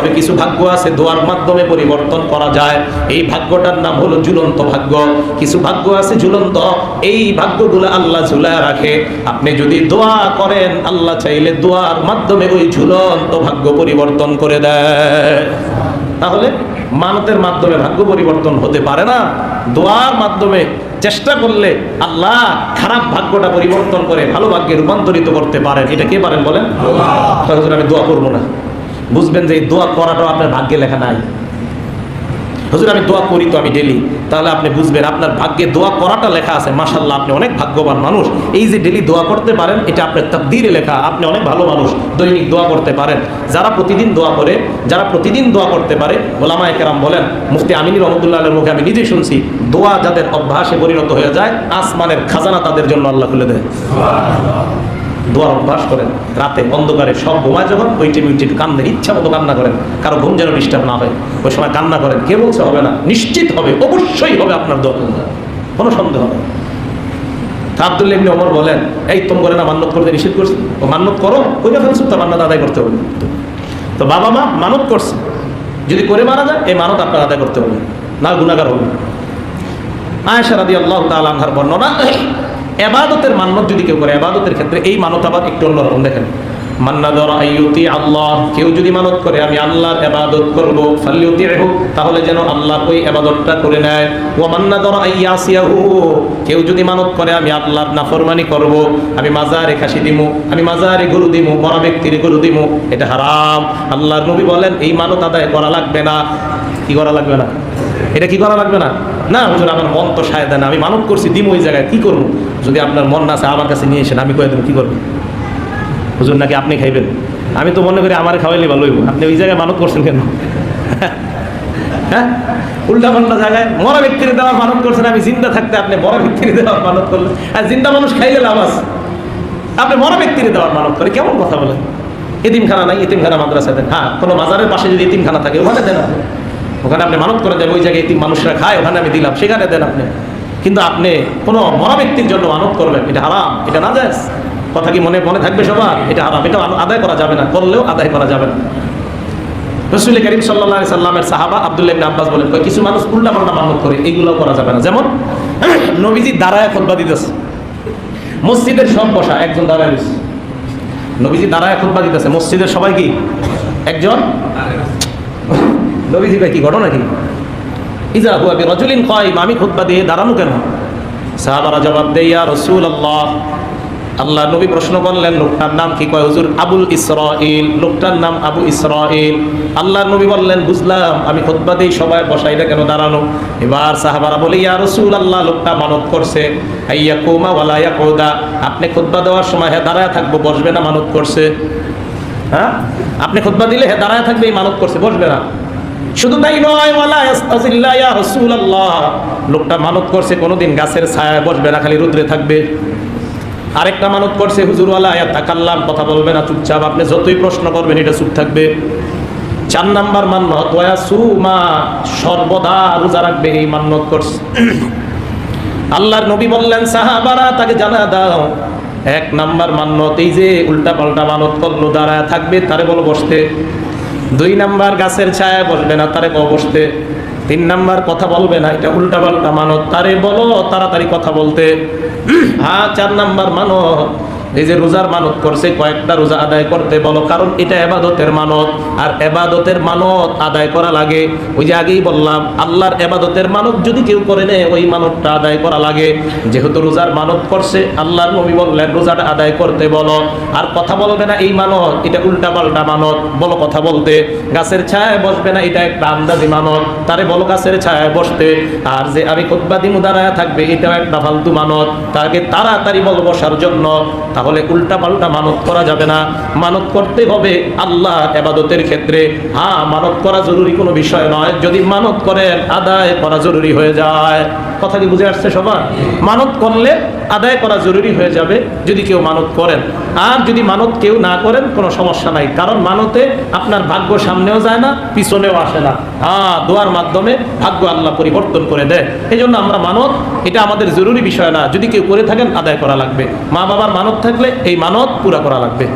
তবে কিছু ভাগ্য আছে দোয়ার মাধ্যমে পরিবর্তন করা যায়। এই ভাগ্যটার নাম হলো ঝুলন্ত ভাগ্য। কিছু ভাগ্য আছে ঝুলন্ত এই ভাগ্যগুলো আল্লাহ ঝুলায় রাখে। আপনি যদি দোয়া করেন আল্লাহ চাইলে দোয়ার মাধ্যমে ওই ঝুলন্ত ভাগ্য পরিবর্তন করে দেয়। তাহলে মানতের মাধ্যমে ভাগ্য পরিবর্তন হতে পারে না। দোয়ার মাধ্যমে চেষ্টা করলে আল্লাহ খারাপ ভাগ্যটা পরিবর্তন করে ভালো ভাগ্যে রূপান্তরিত করতে পারেন। এটা কে পারেন বলেন? আমি দোয়া করব না। বুঝবেন যে এই দোয়া করাটাও আপনার ভাগ্যে লেখা নাই। হুজুর, আমি দোয়া করি তো আমি ডেলি তাহলে আপনি বুঝবেন, আপনার ভাগ্যে দোয়া করাটা লেখা আছে। মাশাল্লাহ আপনি অনেক ভাগ্যবান মানুষ। এই যে ডেলি দোয়া করতে পারেন, এটা আপনার তাকদিরে লেখা। আপনি অনেক ভালো মানুষ, দৈনিক দোয়া করতে পারেন। যারা প্রতিদিন দোয়া করে, যারা প্রতিদিন দোয়া করতে পারে ওলামা একরাম বলেন, মুফতি আমিনী রহমতুল্লাহ মুখে আমি নিজেই শুনছি, দোয়া যাদের অভ্যাসে পরিণত হয়ে যায়, আসমানের খাজানা তাদের জন্য আল্লাহ খুলে দেয়। দোয়ার অভ্যাস করেন, রাতে অন্ধকারে সব ঘুমায় যখন, ওই টিম ওই কান্দের ইচ্ছা মতো কান্না করেন, কারও ঘুম যেন ডিস্টার্ব না হয়। ওই সময় কান্না করেন, কে বলছে হবে না? নিশ্চিত হবে, অবশ্যই হবে আপনার দোয়া কোনো সন্দেহ নেই। আব্দুল্লাহ ইবনে ওমর বলেন, এই তোম করে না মান্নত করতে নিষেধ করছি? ও মান্নত করো ওইটা ফেলছো তো, মান্নত আদায় করতে হবে তো বাবা মা মানত করছে। যদি করে মারা যায়, এই মানত আপনার আদায় করতে হবে না। গুণাগার হবে আয়েশা রাদি আল্লাহ তালার বর্ণনা এবাদতের মান্নত যদি কেউ করে, এবাদতের ক্ষেত্রে এই মানত আবার একটু অন্যরকম, দেখেন। আল্লাহ, কেউ যদি মানত আমি এবাদত তাহলে যেন আল্লাহ এবাদতটা যদি মানত আমি আমি দিমু, আমি মাজারে গরু দিমু বড় ব্যক্তির গরু দিমু, এটা হারাম। আল্লাহর নবী বলেন, এই মানত আদায় করা লাগবে না। কি করা লাগবে না? এটা কি করা লাগবে না? না, হুজুর, আমার মন তো সায় দেয় না, আমি মানত করছি, দিম ওই জায়গায়, কি করব? যদি আপনার মন না আছে, আমার কাছে নিয়ে এসেন, আমি কয়ে দেবো, কি করব? হুজুর, নাকি আপনি খাইবেন? আমি তো মনে করি আমার খাওয়াইলে ভালো হইব। আপনি ওই জায়গায় মানত করছেন কেন? হ্যাঁ? উল্টা পাল্টা জায়গায় মরা ব্যক্তির দেওয়ার মানত করছেন, আমি জিন্দা থাকতে আপনি মরা ব্যক্তির দেওয়ার মানত করলেন। আর জিন্দা মানুষ খাইলে লাভ আছে। আপনি মরা ব্যক্তির দেওয়ার মানত করে, কেমন কথা বলেন? এতিমখানা নাই, এতিমখানা মাদ্রাসা দেন। হ্যাঁ কোনো মাজারের পাশে যদি এতিমখানা থাকে, ওখানে দেন ওখানে আপনি মানত করে দেন, ওই জায়গায় এতিম মানুষরা খায়, ওখানে আমি দিলাম, সেখানে দেন আপনি। কিন্তু আপনি কোনো মরা ব্যক্তির জন্য মানত করবেন এটা হারাম, এটা না যায় কথা কি মনে মনে থাকবে সবার? এটা হারাম, এটা আদায় করা যাবে না, করলেও আদায় করা যাবে না। রসুল করিম সাল্লা সাল্লামের সাহাবা আবদুল্লাহ আব্বাস বলেন কিছু মানুষ উল্টা পাল্টা মানত করে এগুলো করা যাবে না। যেমন, নবীজি দাঁড়ায় খোদবা দিতেছে। মসজিদের সব বসা, একজন দাঁড়ায় রয়েছে। নবীজি দাঁড়ায় খোদবা দিতেছে। মসজিদের সবাই কি? একজন? নবীজি ভাই কি ঘটনা কি? ইজা হুয়া বি রজুলিন কয়ম, আমি খুতবা দিয়ে দাঁড়ানো কেন? সাহাবারা জবাব দেয়া রসুল আল্লাহ আল্লাহ নবী প্রশ্ন করলেন, লোকটার নাম কি? কয়, হুজুর, আবুল ইসরাইল লোকটার নাম আবু ইসরাইল আল্লাহ নবী বললেন, বুঝলাম, আমি খুতবা দিই সবাই বসাইলে কেন দাঁড়ানো? এবার সাহাবারা বলে, ইয়া রসুল আল্লাহ লোকটা মানত করছে। আইয়া কৌমা ওয়ালা ইয়া কৌদা আপনি খুতবা দেওয়ার সময় হ্যাঁ দাঁড়ায় থাকব, বসবে না, মানত করছে। হ্যাঁ? আপনি খুতবা দিলে হ্যাঁ দাঁড়ায় থাকবে, এই মানত করছে, বসবে না। শুধু তাই নয় লোকটা মানত করছে, কোনোদিন গাছের ছায়ায় বসবে না, খালি রুদ্রে থাকবে। আরেকটা মানত করছে হুজুরওয়ালা তাকাল্লাম, কথা বলবে না, চুপচাপ, আপনি যতই প্রশ্ন করবেন, এটা চুপ থাকবে। চার নাম্বার মান্নত, ওয়া সুমা, সর্বদা রোজা রাখবে, এই মান্নত করছে। আল্লাহর নবী বললেন, সাহাবারা, তাকে জানা দাও, এক নাম্বার মান্নত, এই যে উল্টা পাল্টা মানত করল, দাঁড়ায় থাকবে, তারে বলো বসতে। দুই নাম্বার গাছের ছায়া বসবে না, তারে বসতে। তিন নাম্বার কথা বলবে না, এটা উল্টা পাল্টা মানত। তারে বলো, তাড়াতাড়ি কথা বলতে। হ্যাঁ চার নাম্বার মানত। এই যে রোজার মানত করছে, কয়েকটা রোজা আদায় করতে বলো, কারণ এটা এবাদতের মানত। আর এবাদতের মানত আদায় করা লাগে। ওই যে আগেই বললাম, আল্লাহর এবাদতের মানত যদি কেউ করে নেয়, ওই মানতটা আদায় করা লাগে। যেহেতু রোজার মানত করছে, আল্লাহর নবী বললেন, রোজাটা আদায় করতে বলো। আর কথা বলবে না এই মানত, এটা উল্টা পাল্টা মানত। বলো কথা বলতে। গাছের ছায়ায় বসবে না, এটা একটা আন্দাজি মানত। তারে বলো গাছের ছায়ায় বসতে। আর যে আমি কোদ্বাদি মুদারায় থাকবে, এটাও একটা ফালতু মানত। তাকে তাড়াতাড়ি বল বসার জন্য। তাহলে উল্টা পাল্টা মানত করা যাবে না। মানত করতে হবে আল্লাহ এবাদতের ক্ষেত্রে। হ্যাঁ মানত করা জরুরি কোনো বিষয় নয়। যদি মানত করেন, আদায় করা জরুরি হয়ে যায়। কথা কি বুঝে আসছে সবার? মানত করলে আদায় করা জরুরি হয়ে যাবে যদি কেউ মানত করেন। আর যদি মানত কেউ না করেন, কোনো সমস্যা নাই। কারণ মানতে আপনার ভাগ্য সামনেও যায় না, পিছনেও আসে না। হ্যাঁ দোয়ার মাধ্যমে ভাগ্য আল্লাহ পরিবর্তন করে দেয়। এই জন্য আমরা মানত, এটা আমাদের জরুরি বিষয় না। যদি কেউ করে থাকেন, আদায় করা লাগবে। মা বাবার মানত থাকলে এই মানত পুরা করা লাগবে।